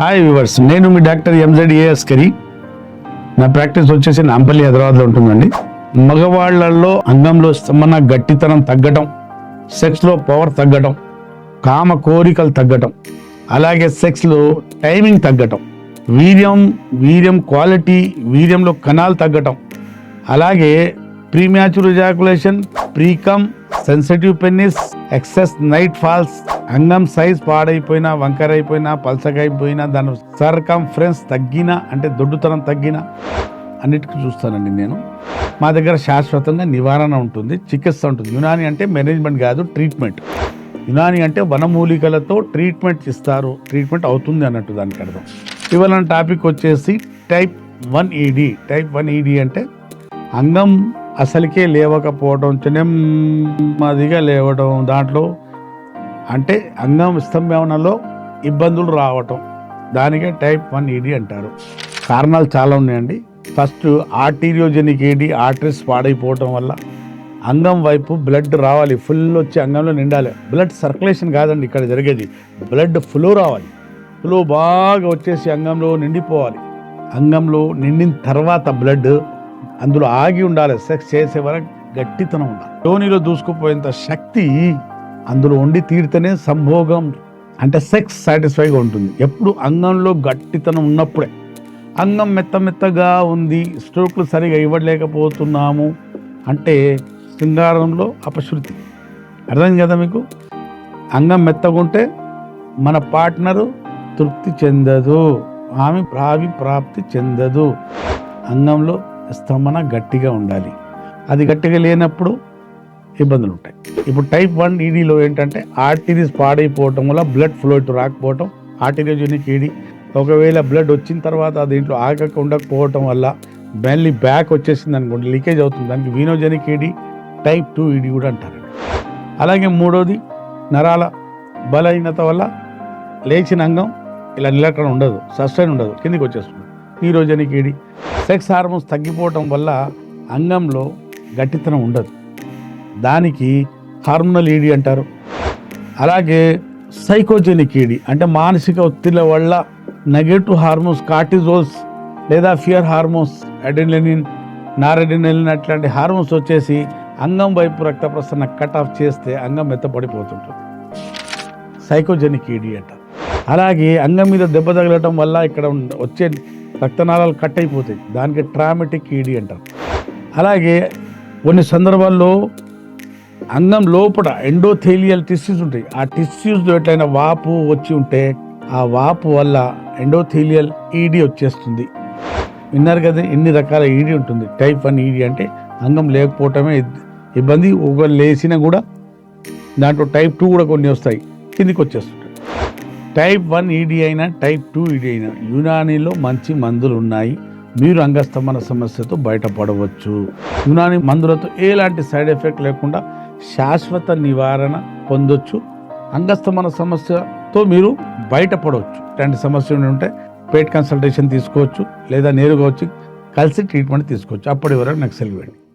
Hi viewers నేను మీ doctor ఎంజెడ్ఏఎస్ కరి నా ప్రాక్టీస్ వచ్చేసి నాంపల్లి హైదరాబాద్లో ఉంటుందండి. మగవాళ్ళలో అంగంలో స్తంభన గట్టితనం తగ్గటం సెక్స్లో పవర్ తగ్గటం కామ కోరికలు తగ్గటం అలాగే సెక్స్లో టైమింగ్ తగ్గటం వీర్యం వీర్యం క్వాలిటీ వీర్యంలో కణాలు తగ్గటం అలాగే premature ejaculation precum sensitive penis excess night falls అంగం సైజ్ పాడైపోయినా వంకర అయిపోయినా దాని సర్కంఫరెన్స్ తగ్గినా అంటే దొడ్డుతనం తగ్గినా అన్నిటికీ చూస్తానండి నేను. మా దగ్గర శాశ్వతంగా నివారణ ఉంటుంది చికిత్స ఉంటుంది. యునాని అంటే మేనేజ్మెంట్ కాదు ట్రీట్మెంట్ యునాని అంటే వనమూలికలతో ట్రీట్మెంట్ ఇస్తారు. ట్రీట్మెంట్ అవుతుంది అన్నట్టు దానికి అర్థం. ఇవాళ టాపిక్ వచ్చేసి type one ED type one ED అంటే అంగం అసలుకే లేవకపోవడం నెమ్మదిగా లేవడం దాంట్లో అంటే అంగం స్తంభనలో ఇబ్బందులు రావటం. దానికే టైప్ వన్ ఈడీ అంటారు. కారణాలు చాలా ఉన్నాయండి. ఫస్ట్ ఆర్టీరియోజెనిక్ ఈడి ఆర్టరీస్ పాడైపోవటం వల్ల అంగం వైపు బ్లడ్ రావాలి. ఫుల్ వచ్చి అంగంలో నిండాలి. బ్లడ్ సర్క్యులేషన్ కాదండి ఇక్కడ జరిగేది. బ్లడ్ ఫ్లో రావాలి. ఫ్లో బాగా వచ్చేసి అంగంలో నిండిపోవాలి. అంగంలో నిండిన తర్వాత బ్లడ్ అందులో ఆగి ఉండాలి సెక్స్ చేసే వరకు గట్టితనం ఉండాలి. యోనిలో దూసుకుపోయేంత శక్తి అందులో ఉండి తీరితేనే సంభోగం. అంటే సెక్స్ సాటిస్ఫైగా ఉంటుంది. ఎప్పుడు అంగంలో గట్టితనం ఉన్నప్పుడే. అంగం మెత్త మెత్తగా ఉంది. స్ట్రోక్లు సరిగా ఇవ్వలేకపోతున్నాము. అంటే శృంగారంలో అపశృతి. అర్థం కదా మీకు? అంగం మెత్తగుంటే మన పార్ట్నరు తృప్తి చెందదు. ఆమె ప్రావి ప్రాప్తి చెందదు. అంగంలో స్తంభన గట్టిగా ఉండాలి. అది గట్టిగా లేనప్పుడు ఇబ్బందులు ఉంటాయి ఇప్పుడు టైప్ వన్ ఈడీలో ఏంటంటే ఆర్టీరీస్ పాడైపోవటం వల్ల బ్లడ్ ఫ్లో ఇటు రాకపోవటం ఆర్టీరియోజెనిక్ ఈడీ ఒకవేళ బ్లడ్ వచ్చిన తర్వాత దీంట్లో ఆగక ఉండకపోవటం వల్ల మళ్ళీ బ్యాక్ వచ్చేసింది అనుకోండి లీకేజ్ అవుతుంది. దానికి venogenic ED type two ED కూడా అంటారు. అలాగే మూడోది నరాల బలహీనత వల్ల లేచిన అంగం ఇలా నిలకడ ఉండదు సస్టైన్ ఉండదు కిందికి వచ్చేస్తుంది. Neurogenic ED? సెక్స్ హార్మోన్స్ తగ్గిపోవటం వల్ల అంగంలో గట్టితనం ఉండదు. దానికి హార్మోనల్ ఈడి అంటారు. అలాగే సైకోజెనిక్ ఈడి అంటే మానసిక ఒత్తిళ్ళ వల్ల నెగటివ్ హార్మోన్స్ కార్టిజోల్స్ లేదా ఫియర్ హార్మోన్స్ అడెనలిన్ నారడినలిన్ అట్లాంటి హార్మోన్స్ వచ్చేసి అంగం వైపు రక్త ప్రసరణ కట్ ఆఫ్ చేస్తే అంగం మెత్తపడిపోతుంటుంది సైకోజెనిక్ ఈడి అంట. అలాగే అంగం మీద దెబ్బ తగలటం వల్ల ఇక్కడ వచ్చే రక్తనాళాలు కట్ అయిపోతాయి. దానికి ట్రామెటిక్ ఈడీ అంటారు. అలాగే కొన్ని సందర్భాల్లో అంగం లోపల ఎండోథేలియల్ టిష్యూస్ ఉంటాయి. ఆ టిష్యూస్ ఎట్లయినా వాపు వచ్చి ఉంటే ఆ వాపు వల్ల ఎండోథేలియల్ ఈడీ వచ్చేస్తుంది. విన్నారు కదా ఎన్ని రకాల ఈడీ ఉంటుంది. టైప్ వన్ ఈడీ అంటే అంగం లేకపోవటమే ఇబ్బంది. ఒక లేచినా కూడా దాంట్లో టైప్ టూ కూడా కొన్ని వస్తాయి. కిందికి వచ్చేస్తుంది. టైప్ వన్ ఈడీ అయినా టైప్ టూ ఈడీ అయినా యునానీలో మంచి మందులు ఉన్నాయి మీరు అంగస్తమన సమస్యతో బయటపడవచ్చు. యునాని మందులతో ఎలాంటి సైడ్ ఎఫెక్ట్ లేకుండా శాశ్వత నివారణ పొందొచ్చు. అంగస్తమన సమస్యతో మీరు బయటపడవచ్చు ఇలాంటి సమస్యలు ఉంటే పేట్ కన్సల్టేషన్ తీసుకోవచ్చు. లేదా నేరుగా వచ్చి కలిసి ట్రీట్మెంట్ తీసుకోవచ్చు. అప్పటి వరకు నాకు సెలవు